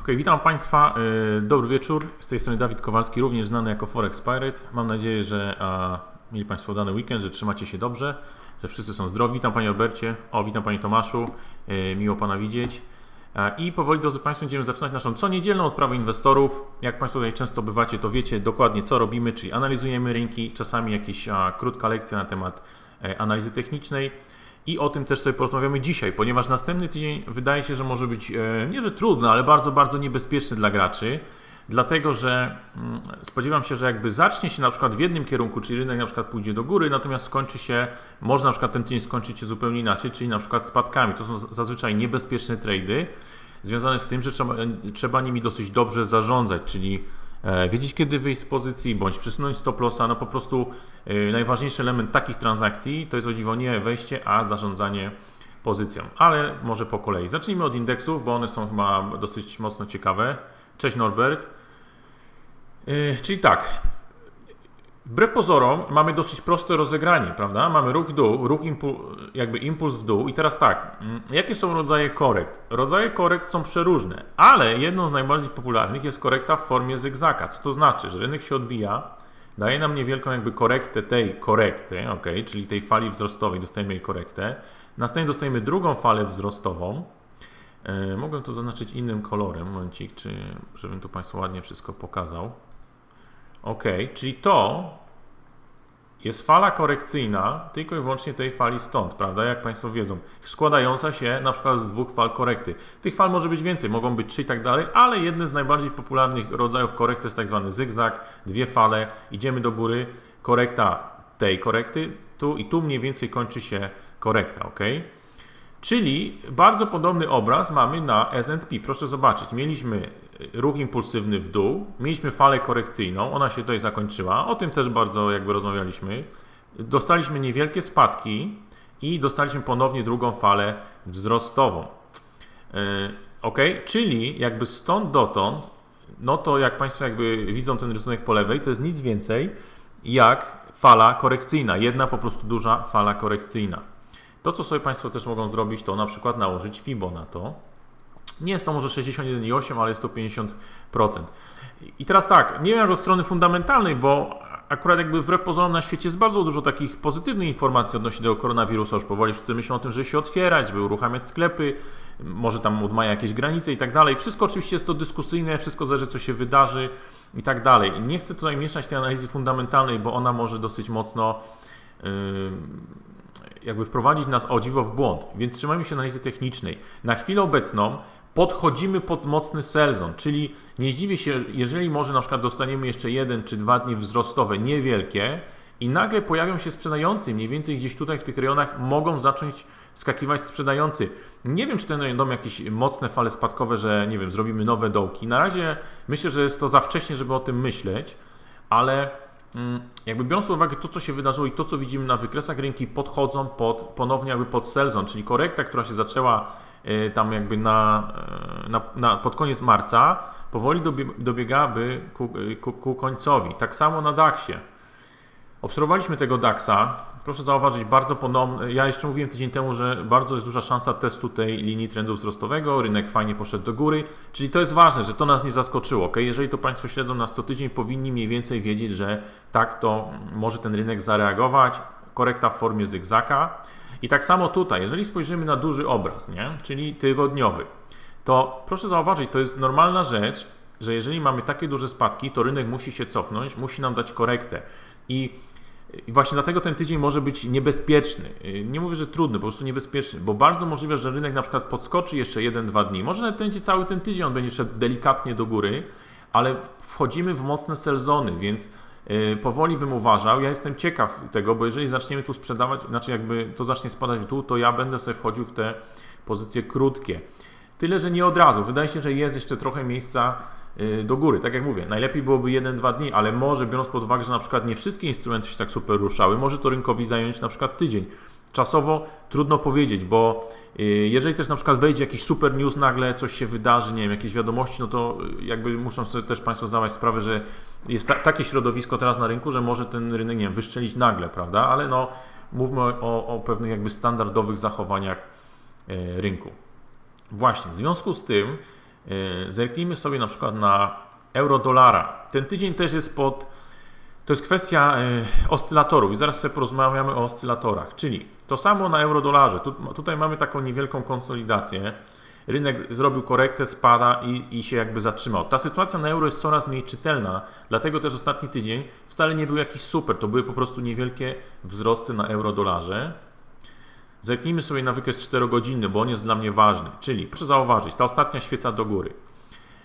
Ok, witam Państwa. e, Dobry wieczór. Z tej strony Dawid Kowalski, również znany jako Forex Pirate. Mam nadzieję, że a, mieli Państwo dany weekend, że trzymacie się dobrze, że wszyscy są zdrowi. Witam Panie Albercie. O, witam Panie Tomaszu. E, Miło Pana widzieć. I powoli, drodzy Państwo, będziemy zaczynać naszą co niedzielną odprawę inwestorów. Jak Państwo tutaj często bywacie, to wiecie dokładnie co robimy, czyli analizujemy rynki, czasami jakaś a, krótka lekcja na temat e, analizy technicznej. I o tym też sobie porozmawiamy dzisiaj, ponieważ następny tydzień wydaje się, że może być e, nie że trudny, ale bardzo, bardzo niebezpieczny dla graczy. Dlatego, że mm, spodziewam się, że jakby zacznie się na przykład w jednym kierunku, czyli rynek na przykład pójdzie do góry, natomiast skończy się, może na przykład ten tydzień skończyć się zupełnie inaczej, czyli na przykład spadkami. To są zazwyczaj niebezpieczne trady, związane z tym, że trzeba, trzeba nimi dosyć dobrze zarządzać, czyli e, wiedzieć kiedy wyjść z pozycji, bądź przesunąć stop lossa, no po prostu e, najważniejszy element takich transakcji to jest o dziwo nie wejście, a zarządzanie pozycją. Ale może po kolei. Zacznijmy od indeksów, bo one są chyba dosyć mocno ciekawe. Cześć Norbert. E, Czyli tak, Wbrew pozorom mamy dosyć proste rozegranie, prawda? Mamy ruch w dół, ruch impu, jakby impuls w dół i teraz tak, mm, jakie są rodzaje korekt? Rodzaje korekt są przeróżne, ale jedną z najbardziej popularnych jest korekta w formie zygzaka. Co to znaczy? Że rynek się odbija, daje nam niewielką jakby korektę tej korekty, ok, czyli tej fali wzrostowej, dostajemy jej korektę. Następnie dostajemy drugą falę wzrostową. E, mogę to zaznaczyć innym kolorem, momencik, czy żebym tu Państwu ładnie wszystko pokazał. Ok, czyli to jest fala korekcyjna tylko i wyłącznie tej fali stąd, prawda? Jak Państwo wiedzą, składająca się na przykład z dwóch fal korekty. Tych fal może być więcej, mogą być trzy i tak dalej, ale jedne z najbardziej popularnych rodzajów korekt to jest tak zwany zygzak, dwie fale, idziemy do góry, korekta tej korekty, tu i tu mniej więcej kończy się korekta, ok? Czyli bardzo podobny obraz mamy na S&P. Proszę zobaczyć, mieliśmy ruch impulsywny w dół, mieliśmy falę korekcyjną, ona się tutaj zakończyła, o tym też bardzo jakby rozmawialiśmy. Dostaliśmy niewielkie spadki i dostaliśmy ponownie drugą falę wzrostową. Yy, ok, czyli jakby stąd dotąd, no to jak Państwo jakby widzą ten rysunek po lewej, to jest nic więcej jak fala korekcyjna, jedna po prostu duża fala korekcyjna. To, co sobie Państwo też mogą zrobić, to na przykład nałożyć FIBO na to. Nie jest to może 61,8, ale jest to 50%. I teraz tak, nie wiem jak od strony fundamentalnej, bo akurat jakby wbrew pozorom na świecie jest bardzo dużo takich pozytywnych informacji odnośnie tego koronawirusa. Już powoli wszyscy myślą o tym, żeby się otwierać, żeby uruchamiać sklepy, może tam od maja jakieś granice i tak dalej. Wszystko oczywiście jest to dyskusyjne, wszystko zależy co się wydarzy i tak dalej. Nie chcę tutaj mieszać tej analizy fundamentalnej, bo ona może dosyć mocno jakby wprowadzić nas o dziwo w błąd, więc trzymajmy się analizy technicznej. Na chwilę obecną podchodzimy pod mocny sezon, czyli nie zdziwię się, jeżeli może na przykład dostaniemy jeszcze jeden czy dwa dni wzrostowe, niewielkie i nagle pojawią się sprzedający, mniej więcej gdzieś tutaj w tych rejonach mogą zacząć wskakiwać sprzedający. Nie wiem, czy te będą jakieś mocne fale spadkowe, że nie wiem, zrobimy nowe dołki. Na razie myślę, że jest to za wcześnie, żeby o tym myśleć, ale jakby biorąc pod uwagę to, co się wydarzyło i to, co widzimy na wykresach, rynki podchodzą pod, ponownie jakby pod sezon, czyli korekta, która się zaczęła tam jakby na, y, na, na pod koniec marca, powoli dobiegałaby ku, y, ku, ku końcowi. Tak samo na DAX-ie. Obserwowaliśmy tego DAX-a. Proszę zauważyć, bardzo podobny. Ja jeszcze mówiłem tydzień temu, że bardzo jest duża szansa testu tej linii trendu wzrostowego. Rynek fajnie poszedł do góry, czyli to jest ważne, że to nas nie zaskoczyło. Okay? Jeżeli to Państwo śledzą nas co tydzień, powinni mniej więcej wiedzieć, że tak to może ten rynek zareagować. Korekta w formie zygzaka. I tak samo tutaj, jeżeli spojrzymy na duży obraz, nie? czyli tygodniowy, to proszę zauważyć, to jest normalna rzecz, że jeżeli mamy takie duże spadki, to rynek musi się cofnąć, musi nam dać korektę. I i właśnie dlatego ten tydzień może być niebezpieczny. Nie mówię, że trudny, po prostu niebezpieczny, bo bardzo możliwe, że rynek na przykład podskoczy jeszcze 1-2 dni. Może nawet będzie cały ten tydzień, on będzie szedł delikatnie do góry, ale wchodzimy w mocne sezony, więc yy, powoli bym uważał. Ja jestem ciekaw tego, bo jeżeli zaczniemy tu sprzedawać, znaczy jakby to zacznie spadać w dół, to ja będę sobie wchodził w te pozycje krótkie. Tyle, że nie od razu. Wydaje się, że jest jeszcze trochę miejsca do góry. Tak jak mówię, najlepiej byłoby 1-2 dni, ale może biorąc pod uwagę, że na przykład nie wszystkie instrumenty się tak super ruszały, może to rynkowi zająć na przykład tydzień. Czasowo trudno powiedzieć, bo jeżeli też na przykład wejdzie jakiś super news, nagle coś się wydarzy, nie wiem, jakieś wiadomości, no to jakby muszą sobie też Państwo zdawać sprawę, że jest ta, takie środowisko teraz na rynku, że może ten rynek, nie wiem, wyszczelić nagle, prawda? Ale no, mówmy o, o pewnych jakby standardowych zachowaniach rynku. Właśnie, w związku z tym Yy, Zerknijmy sobie na przykład na euro-dolara. Ten tydzień też jest pod. To jest kwestia yy, oscylatorów i zaraz sobie porozmawiamy o oscylatorach. Czyli to samo na euro-dolarze. Tu, tutaj mamy taką niewielką konsolidację. Rynek zrobił korektę, spada i, i się jakby zatrzymał. Ta sytuacja na euro jest coraz mniej czytelna, dlatego też ostatni tydzień wcale nie był jakiś super. To były po prostu niewielkie wzrosty na euro-dolarze. Zerknijmy sobie na wykres 4 godziny, bo on jest dla mnie ważny. Czyli proszę zauważyć, ta ostatnia świeca do góry.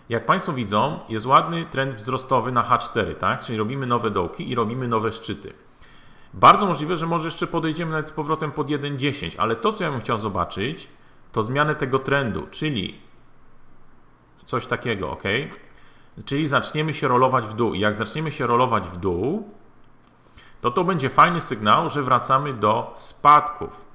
Jak Państwo widzą, jest ładny trend wzrostowy na H4, tak? Czyli robimy nowe dołki i robimy nowe szczyty. Bardzo możliwe, że może jeszcze podejdziemy nawet z powrotem pod 1,10, ale to, co ja bym chciał zobaczyć, to zmianę tego trendu, czyli coś takiego, ok? Czyli zaczniemy się rolować w dół. I jak zaczniemy się rolować w dół, to to będzie fajny sygnał, że wracamy do spadków.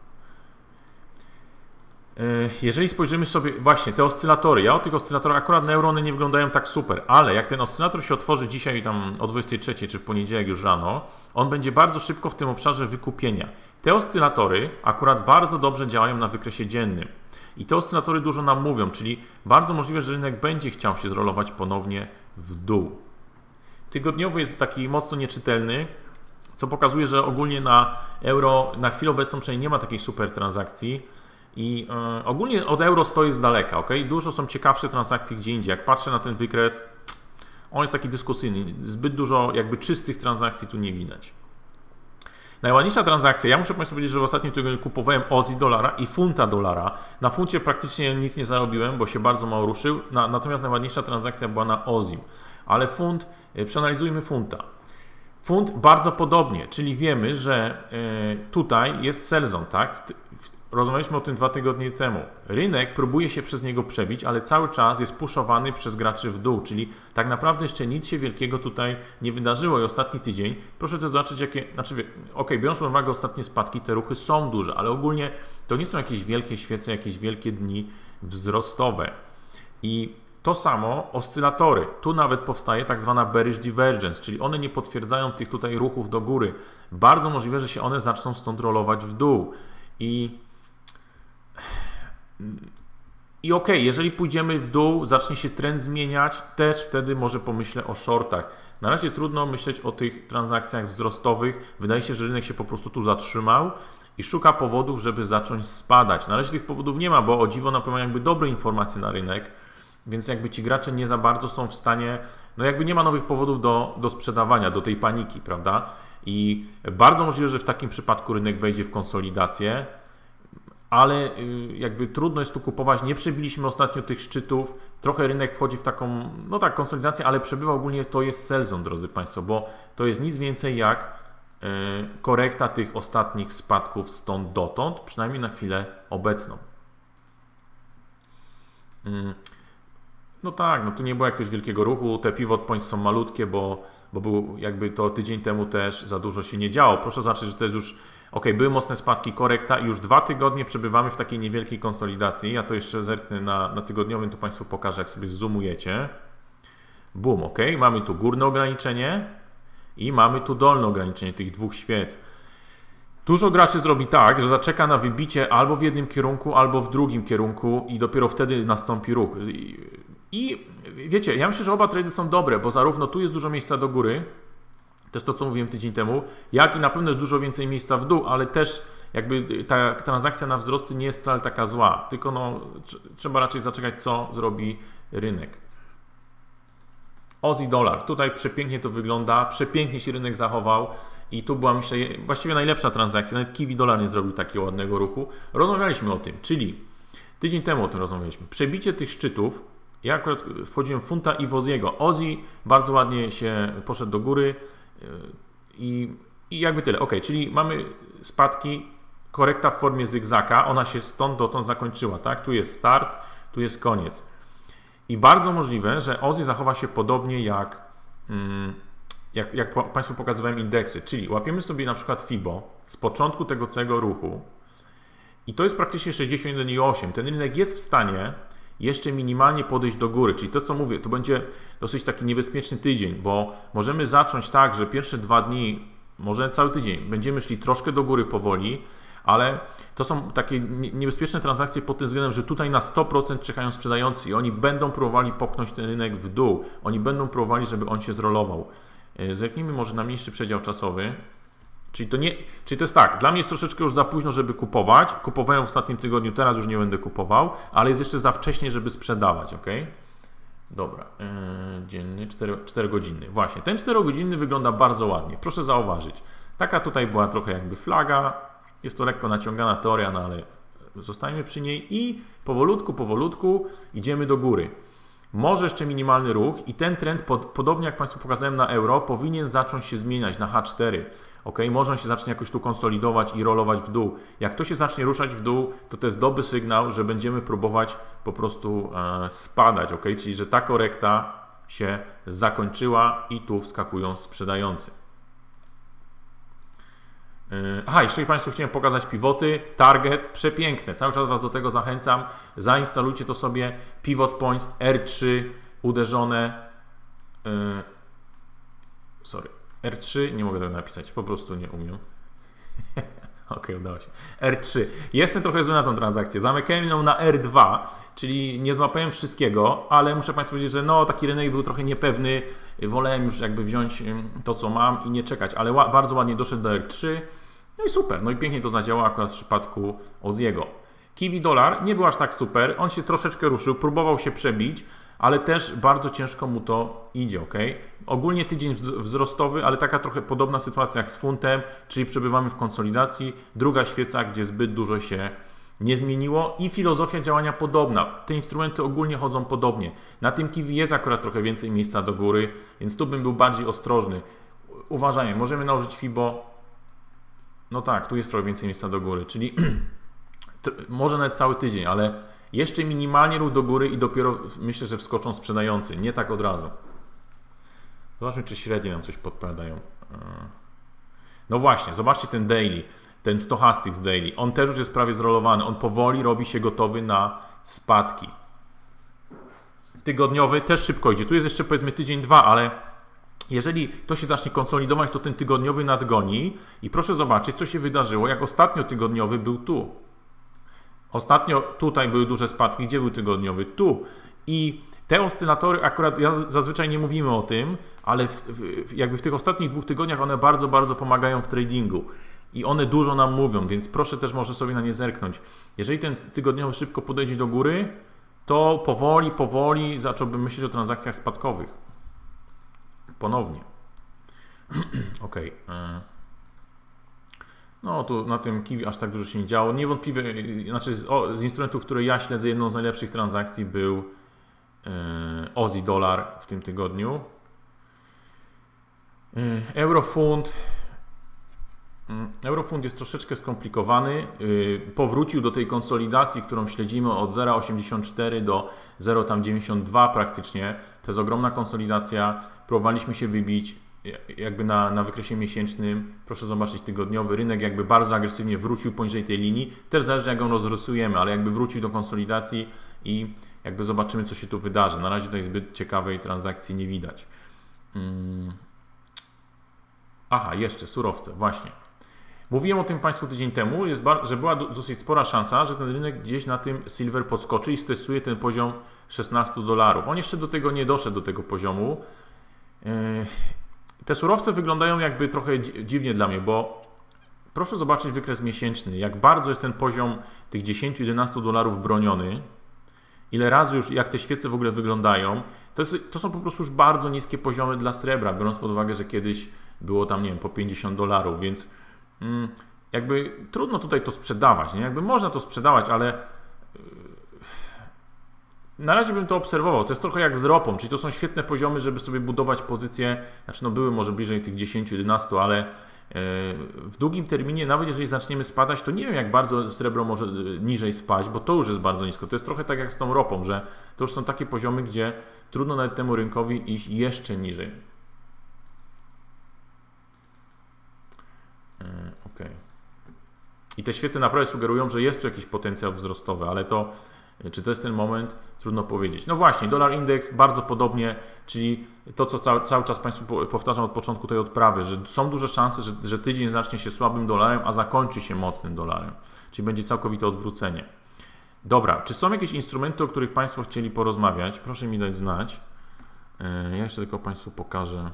Jeżeli spojrzymy sobie, właśnie te oscylatory, ja o tych oscylatorach, akurat neurony nie wyglądają tak super, ale jak ten oscylator się otworzy dzisiaj tam o 23 czy w poniedziałek już rano, on będzie bardzo szybko w tym obszarze wykupienia. Te oscylatory akurat bardzo dobrze działają na wykresie dziennym. I te oscylatory dużo nam mówią, czyli bardzo możliwe, że rynek będzie chciał się zrolować ponownie w dół. Tygodniowy jest taki mocno nieczytelny, co pokazuje, że ogólnie na euro na chwilę obecną przynajmniej nie ma takiej super transakcji. I e, ogólnie od euro stoi z daleka, ok? Dużo są ciekawsze transakcje gdzie indziej. Jak patrzę na ten wykres, on jest taki dyskusyjny. Zbyt dużo jakby czystych transakcji tu nie widać. Najładniejsza transakcja, ja muszę Państwu powiedzieć, że w ostatnim tygodniu kupowałem Ozzy dolara i funta dolara. Na funcie praktycznie nic nie zarobiłem, bo się bardzo mało ruszył, na, natomiast najładniejsza transakcja była na Ozim. Ale funt, e, przeanalizujmy funta. Funt bardzo podobnie, czyli wiemy, że e, tutaj jest Selzon, tak? Rozmawialiśmy o tym dwa tygodnie temu. Rynek próbuje się przez niego przebić, ale cały czas jest puszowany przez graczy w dół, czyli tak naprawdę jeszcze nic się wielkiego tutaj nie wydarzyło i ostatni tydzień, proszę to zobaczyć jakie, znaczy ok, biorąc pod uwagę ostatnie spadki, te ruchy są duże, ale ogólnie to nie są jakieś wielkie świece, jakieś wielkie dni wzrostowe. I to samo oscylatory. Tu nawet powstaje tak zwana bearish divergence, czyli one nie potwierdzają tych tutaj ruchów do góry. Bardzo możliwe, że się one zaczną stąd rolować w dół. I i ok, jeżeli pójdziemy w dół, zacznie się trend zmieniać, też wtedy może pomyślę o shortach. Na razie trudno myśleć o tych transakcjach wzrostowych. Wydaje się, że rynek się po prostu tu zatrzymał i szuka powodów, żeby zacząć spadać. Na razie tych powodów nie ma, bo o dziwo napływają jakby dobre informacje na rynek, więc jakby ci gracze nie za bardzo są w stanie, no jakby nie ma nowych powodów do, do sprzedawania, do tej paniki, prawda? I bardzo możliwe, że w takim przypadku rynek wejdzie w konsolidację ale y, jakby trudno jest tu kupować. Nie przebiliśmy ostatnio tych szczytów. Trochę rynek wchodzi w taką, no tak, konsolidację, ale przebywa ogólnie to jest Selzon, drodzy Państwo, bo to jest nic więcej jak y, korekta tych ostatnich spadków stąd dotąd, przynajmniej na chwilę obecną. Mm. No tak, no tu nie było jakiegoś wielkiego ruchu. Te pivot points są malutkie, bo, bo był jakby to tydzień temu też za dużo się nie działo. Proszę zobaczyć, że to jest już ok, były mocne spadki, korekta i już dwa tygodnie przebywamy w takiej niewielkiej konsolidacji. Ja to jeszcze zerknę na, na tygodniowym, to Państwu pokażę, jak sobie zoomujecie. Boom, ok, mamy tu górne ograniczenie i mamy tu dolne ograniczenie tych dwóch świec. Dużo graczy zrobi tak, że zaczeka na wybicie albo w jednym kierunku, albo w drugim kierunku i dopiero wtedy nastąpi ruch. I wiecie, ja myślę, że oba trady są dobre, bo zarówno tu jest dużo miejsca do góry, jest to, co mówiłem tydzień temu, jak i na pewno jest dużo więcej miejsca w dół, ale też jakby ta transakcja na wzrosty nie jest wcale taka zła, tylko no, trzeba raczej zaczekać, co zrobi rynek. Ozzy dolar. Tutaj przepięknie to wygląda, przepięknie się rynek zachował i tu była myślę właściwie najlepsza transakcja. Nawet Kiwi dolar nie zrobił takiego ładnego ruchu. Rozmawialiśmy o tym, czyli tydzień temu o tym rozmawialiśmy. Przebicie tych szczytów. Ja akurat wchodziłem w funta i Woziego. Ozzy bardzo ładnie się poszedł do góry. I, I jakby tyle. Ok, czyli mamy spadki, korekta w formie zygzaka, ona się stąd dotąd zakończyła, tak? Tu jest start, tu jest koniec. I bardzo możliwe, że OZY zachowa się podobnie jak, mm, jak, jak Państwu pokazywałem indeksy, czyli łapiemy sobie na przykład FIBO z początku tego całego ruchu i to jest praktycznie 61,8. Ten rynek jest w stanie jeszcze minimalnie podejść do góry. Czyli to, co mówię, to będzie dosyć taki niebezpieczny tydzień, bo możemy zacząć tak, że pierwsze dwa dni, może cały tydzień, będziemy szli troszkę do góry powoli, ale to są takie nie- niebezpieczne transakcje pod tym względem, że tutaj na 100% czekają sprzedający i oni będą próbowali popchnąć ten rynek w dół. Oni będą próbowali, żeby on się zrolował. E, Zerknijmy może na mniejszy przedział czasowy. Czyli to, nie, czyli to jest tak, dla mnie jest troszeczkę już za późno, żeby kupować. Kupowałem w ostatnim tygodniu, teraz już nie będę kupował, ale jest jeszcze za wcześnie, żeby sprzedawać, ok? Dobra, yy, dzienny, 4, 4 godziny. Właśnie, ten 4 godziny wygląda bardzo ładnie. Proszę zauważyć. Taka tutaj była trochę jakby flaga. Jest to lekko naciągana teoria, no ale zostańmy przy niej i powolutku, powolutku idziemy do góry. Może jeszcze minimalny ruch i ten trend, pod, podobnie jak Państwu pokazałem na euro, powinien zacząć się zmieniać na H4. Ok, może on się zacznie jakoś tu konsolidować i rolować w dół. Jak to się zacznie ruszać w dół, to to jest dobry sygnał, że będziemy próbować po prostu e, spadać. Ok, czyli że ta korekta się zakończyła i tu wskakują sprzedający. Yy, Aha, jeszcze Państwu chciałem pokazać pivoty. Target, przepiękne. Cały czas Was do tego zachęcam. Zainstalujcie to sobie. Pivot Points R3 uderzone. Yy, sorry. R3, nie mogę tego napisać, po prostu nie umiem. ok, udało się. R3. Jestem trochę zły na tą transakcję. Zamykałem ją na R2, czyli nie złapałem wszystkiego, ale muszę Państwu powiedzieć, że no, taki rynek był trochę niepewny. Wolałem już jakby wziąć to, co mam i nie czekać, ale bardzo ładnie doszedł do R3. No i super, no i pięknie to zadziałało akurat w przypadku Oziego. Kiwi dolar nie był aż tak super, on się troszeczkę ruszył, próbował się przebić, ale też bardzo ciężko mu to idzie, ok? Ogólnie tydzień wz- wzrostowy, ale taka trochę podobna sytuacja jak z funtem, czyli przebywamy w konsolidacji. Druga świeca, gdzie zbyt dużo się nie zmieniło i filozofia działania podobna. Te instrumenty ogólnie chodzą podobnie. Na tym kiwi jest akurat trochę więcej miejsca do góry, więc tu bym był bardziej ostrożny. Uważajmy, możemy nałożyć FIBO. No tak, tu jest trochę więcej miejsca do góry, czyli może nawet cały tydzień, ale jeszcze minimalnie ruch do góry i dopiero myślę, że wskoczą sprzedający, nie tak od razu. Zobaczmy, czy średnie nam coś podpowiadają. Yy. No właśnie, zobaczcie ten daily, ten Stochastics daily. On też już jest prawie zrolowany. On powoli robi się gotowy na spadki. Tygodniowy też szybko idzie. Tu jest jeszcze powiedzmy tydzień, dwa, ale jeżeli to się zacznie konsolidować, to ten tygodniowy nadgoni. I proszę zobaczyć, co się wydarzyło, jak ostatnio tygodniowy był tu. Ostatnio tutaj były duże spadki. Gdzie był tygodniowy? Tu. I te oscylatory, akurat ja zazwyczaj nie mówimy o tym, ale w, w, jakby w tych ostatnich dwóch tygodniach one bardzo, bardzo pomagają w tradingu. I one dużo nam mówią, więc proszę też może sobie na nie zerknąć. Jeżeli ten tygodniowy szybko podejdzie do góry, to powoli, powoli zacząłbym myśleć o transakcjach spadkowych. Ponownie. ok. No tu na tym kiwi aż tak dużo się nie działo. Niewątpliwie, yy, znaczy z, o, z instrumentów, które ja śledzę, jedną z najlepszych transakcji był yy, Aussie dolar w tym tygodniu. Yy, Eurofund. Mm, Eurofund jest troszeczkę skomplikowany. Yy, Powrócił do tej konsolidacji, którą śledzimy od 0,84 do 0,92 praktycznie. To jest ogromna konsolidacja. Próbowaliśmy się wybić jakby na, na wykresie miesięcznym. Proszę zobaczyć tygodniowy. Rynek jakby bardzo agresywnie wrócił poniżej tej linii. Też zależy jak ją rozrysujemy, ale jakby wrócił do konsolidacji i jakby zobaczymy co się tu wydarzy. Na razie tutaj zbyt ciekawej transakcji nie widać. Hmm. Aha, jeszcze surowce, właśnie. Mówiłem o tym Państwu tydzień temu, jest że była dosyć spora szansa, że ten rynek gdzieś na tym silver podskoczy i stestuje ten poziom 16 dolarów. On jeszcze do tego nie doszedł, do tego poziomu. Te surowce wyglądają jakby trochę dziwnie dla mnie, bo proszę zobaczyć wykres miesięczny, jak bardzo jest ten poziom tych 10-11 dolarów broniony, ile razy już, jak te świece w ogóle wyglądają. To, jest, to są po prostu już bardzo niskie poziomy dla srebra, biorąc pod uwagę, że kiedyś było tam, nie wiem, po 50 dolarów, więc mm, jakby trudno tutaj to sprzedawać, nie? Jakby można to sprzedawać, ale na razie bym to obserwował. To jest trochę jak z ropą, czyli to są świetne poziomy, żeby sobie budować pozycje. Znaczy, no były może bliżej tych 10-11, ale e, w długim terminie, nawet jeżeli zaczniemy spadać, to nie wiem, jak bardzo srebro może e, niżej spaść, bo to już jest bardzo nisko. To jest trochę tak jak z tą ropą, że to już są takie poziomy, gdzie trudno nawet temu rynkowi iść jeszcze niżej. Ok. I te świece naprawdę sugerują, że jest tu jakiś potencjał wzrostowy, ale to E, Czy to jest ten moment? Trudno powiedzieć. No właśnie, dolar indeks bardzo podobnie, czyli to, co cały, cały czas Państwu po- powtarzam od początku tej odprawy, że są duże szanse, że, że tydzień zacznie się słabym dolarem, a zakończy się mocnym dolarem, czyli będzie całkowite odwrócenie. Dobra, czy są jakieś instrumenty, o których Państwo chcieli porozmawiać? Proszę mi dać znać. E, Ja jeszcze tylko Państwu pokażę.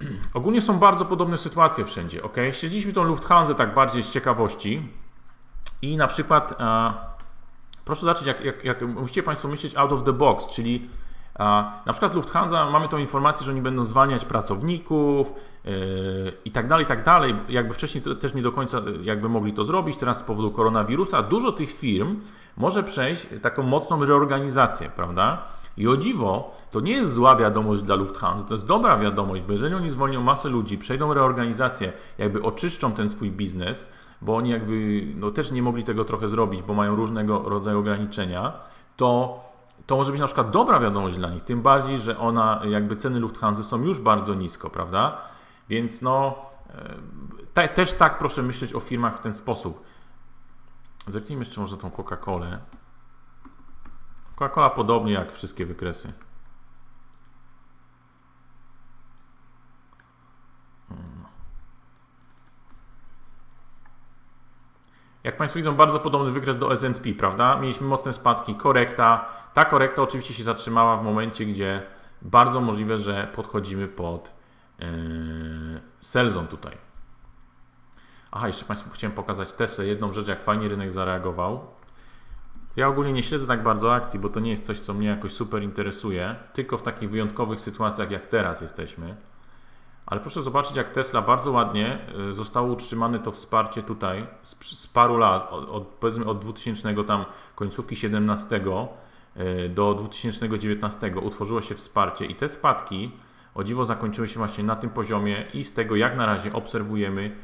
Ogólnie są bardzo podobne sytuacje wszędzie, ok? Śledziliśmy tą Lufthansa tak bardziej z ciekawości i na przykład proszę zobaczyć, jak, jak, jak musicie Państwo myśleć out of the box, czyli na przykład Lufthansa, mamy tą informację, że oni będą zwalniać pracowników e, i tak dalej, i tak dalej. Jakby wcześniej też nie do końca e, jakby mogli to zrobić, teraz z powodu koronawirusa dużo tych firm może przejść taką mocną reorganizację, prawda? I o dziwo, to nie jest zła wiadomość dla Lufthansa, to jest dobra wiadomość, bo jeżeli oni zwolnią masę ludzi, przejdą reorganizację, jakby oczyszczą ten swój biznes, bo oni jakby no, też nie mogli tego trochę zrobić, bo mają różnego rodzaju ograniczenia, to to może być na przykład dobra wiadomość dla nich, tym bardziej, że ona, jakby ceny Lufthansa są już bardzo nisko, prawda? Więc no, te, też tak proszę myśleć o firmach w ten sposób. Zerknijmy jeszcze może tą Coca-Colę. Coca-Cola podobnie jak wszystkie wykresy. Jak Państwo widzą, bardzo podobny wykres do S&P, prawda? Mieliśmy mocne spadki, korekta. Ta korekta oczywiście się zatrzymała w momencie, gdzie bardzo możliwe, że podchodzimy pod yy, sell zone tutaj. Aha, jeszcze Państwu chciałem pokazać Tesla, jedną rzecz, jak fajnie rynek zareagował. Ja ogólnie nie śledzę tak bardzo akcji, bo to nie jest coś, co mnie jakoś super interesuje, tylko w takich wyjątkowych sytuacjach, jak teraz jesteśmy. Ale proszę zobaczyć, jak Tesla bardzo ładnie y, zostało utrzymane to wsparcie tutaj z, z paru lat, od, od, powiedzmy od 2000 tam końcówki 17 y, do 2019 utworzyło się wsparcie i te spadki o dziwo zakończyły się właśnie na tym poziomie i z tego jak na razie obserwujemy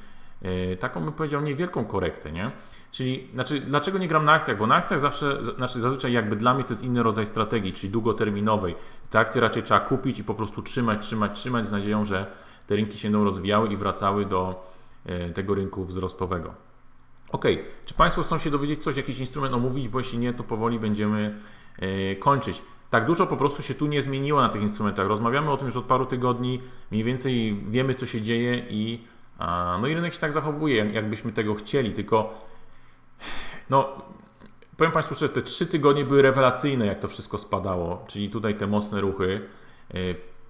y, taką bym powiedział niewielką korektę, nie? Czyli, znaczy, dlaczego nie gram na akcjach? Bo na akcjach zawsze, znaczy zazwyczaj jakby dla mnie to jest inny rodzaj strategii, czyli długoterminowej. Te akcje raczej trzeba kupić i po prostu trzymać, trzymać, trzymać z nadzieją, że te rynki się będą rozwijały i wracały do e, tego rynku wzrostowego. Ok, czy Państwo chcą się dowiedzieć coś, jakiś instrument omówić, bo jeśli nie, to powoli będziemy e, kończyć. Tak dużo po prostu się tu nie zmieniło na tych instrumentach. Rozmawiamy o tym już od paru tygodni, mniej więcej wiemy, co się dzieje i, no i rynek się tak zachowuje, jak- jakbyśmy tego chcieli, tylko no, powiem Państwu szczerze, te trzy tygodnie były rewelacyjne, jak to wszystko spadało, czyli tutaj te mocne ruchy.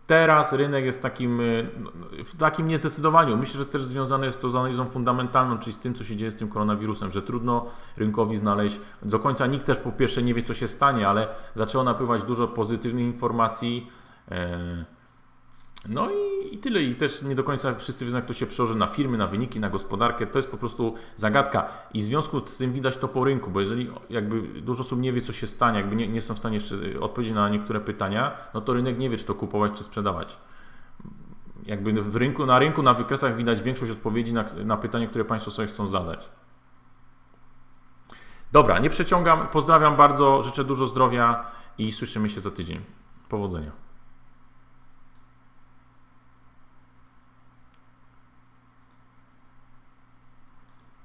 Teraz rynek jest takim, yy, w takim niezdecydowaniu. Myślę, że też związane jest to z analizą fundamentalną, czyli z tym, co się dzieje z tym koronawirusem, że trudno rynkowi znaleźć. Do końca nikt też po pierwsze nie wie, co się stanie, ale zaczęło napływać dużo pozytywnych informacji. No i, i tyle. I też nie do końca wszyscy wiedzą, jak to się przełoży na firmy, na wyniki, na gospodarkę. To jest po prostu zagadka. I w związku z tym widać to po rynku, bo jeżeli jakby dużo osób nie wie, co się stanie, jakby nie, nie są w stanie jeszcze odpowiedzieć na niektóre pytania, no to rynek nie wie, czy to kupować, czy sprzedawać. Jakby w rynku, na rynku, na wykresach widać większość odpowiedzi na, na pytania, które Państwo sobie chcą zadać. Dobra, nie przeciągam. Pozdrawiam bardzo, życzę dużo zdrowia i słyszymy się za tydzień. Powodzenia.